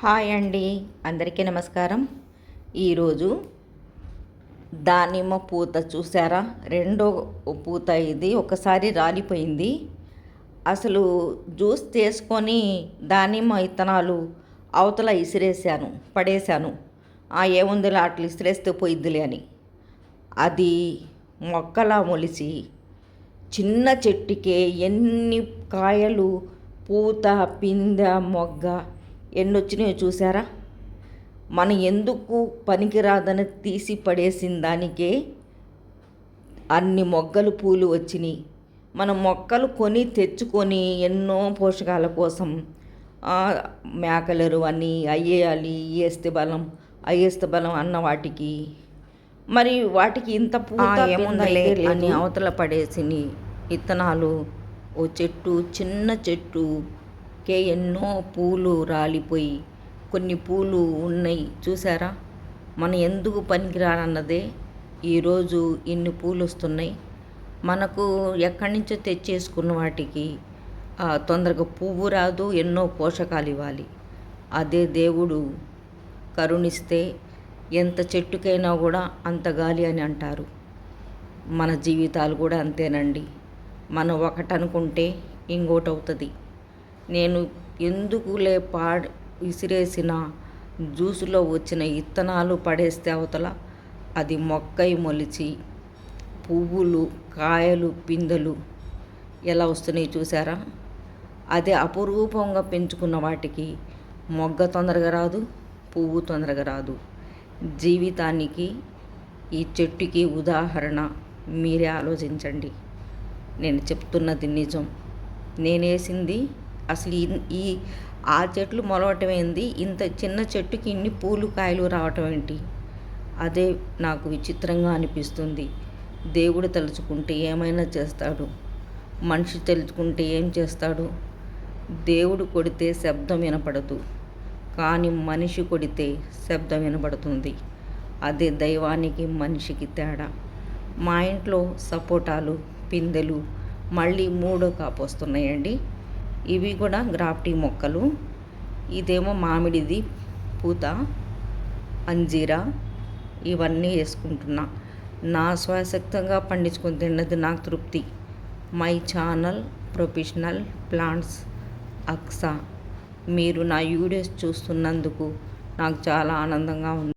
Hi అండి. అందరికీ నమస్కారం. ఈరోజు దానిమ్మ పూత చూసారా? రెండో పూత ఇది. ఒకసారి రాలిపోయింది. అసలు జ్యూస్ చేసుకొని దానిమ్మ ఇత్తనాలు అవతల ఇసిరేసాను పడేశాను ఆ ఏముందిలే అట్లా ఇసిరేస్తే పోయిద్దిలే అని. అది మొక్కలా మొలిచి చిన్న చెట్టుకే ఎన్ని కాయలు పూత పిందె మొగ్గ ఎన్ని వచ్చినాయో చూసారా మనం ఎందుకు పనికిరాదని తీసి పడేసిన దానికే అన్ని మొగ్గలు పూలు వచ్చినాయి. మనం మొక్కలు కొని తెచ్చుకొని ఎన్నో పోషకాల కోసం మేకలెరు అని అయ్యేయాలి వేస్తే బలం అయ్యేస్తే బలం అన్న వాటికి. మరి వాటికి ఇంత పూత ఏముందలే అని అవతల పడేసిన విత్తనాలు ఓ చెట్టు చిన్న చెట్టుకే ఎన్నో పూలు రాలిపోయి కొన్ని పూలు ఉన్నాయి. చూసారా మనం ఎందుకు పనికిరానన్నదే. ఈరోజు ఇన్ని పూలు వస్తున్నాయి మనకు ఎక్కడి నుంచో తెచ్చేసుకున్న వాటికి తొందరగా పువ్వు రాదు ఎన్నో పోషకాలు ఇవ్వాలి. అదే దేవుడు కరుణిస్తే ఎంత చెట్టుకైనా కూడా అంత గాలి అని అంటారు. మన జీవితాలు కూడా అంతేనండి. మనం ఒకటి అనుకుంటే ఇంకోటి అవుతుంది నేను ఎందుకులే పాడ్ విసిరేసిన జ్యూసులో వచ్చిన ఇత్తనాలు పడేస్తే అవతల? అది మొక్కై మొలిచి పువ్వులు కాయలు పిందెలు ఎలా వస్తున్నాయి చూసారా అదే అపురూపంగా పెంచుకున్న వాటికి మొగ్గ తొందరగా రాదు పువ్వు తొందరగా రాదు. జీవితానికి ఈ చెట్టుకి ఉదాహరణ మీరే ఆలోచించండి. నేను చెప్తున్నది నిజం. నేనేసింది అసలు ఈ- ఈ ఆ చెట్లు మొలవటం ఏంది? ఇంత చిన్న చెట్టుకి ఇన్ని పూలు కాయలు రావటం ఏంటి? అదే నాకు విచిత్రంగా అనిపిస్తుంది. దేవుడు తలుచుకుంటే ఏమైనా చేస్తాడు? మనిషి తలుచుకుంటే ఏం చేస్తాడు? దేవుడు కొడితే శబ్దం వినపడదు. కానీ మనిషి కొడితే శబ్దం వినపడుతుంది. అదే దైవానికి మనిషికి తేడా. మా ఇంట్లో సపోటాలు పిందెలు మళ్ళీ మూడో కాపు వస్తున్నాయండి. ఇవి కూడా గ్రాఫ్టీ మొక్కలు. ఇదేమో మామిడిది పూత అంజీరా ఇవన్నీ వేసుకుంటున్నా. నా స్వశక్తంగా పండించుకొని తిన్నది నాకు తృప్తి. మై ఛానల్ ప్రొఫెషనల్ ప్లాంట్స్ అక్సా. మీరు నా వీడియోస్ చూస్తున్నందుకు నాకు చాలా ఆనందంగా ఉంది.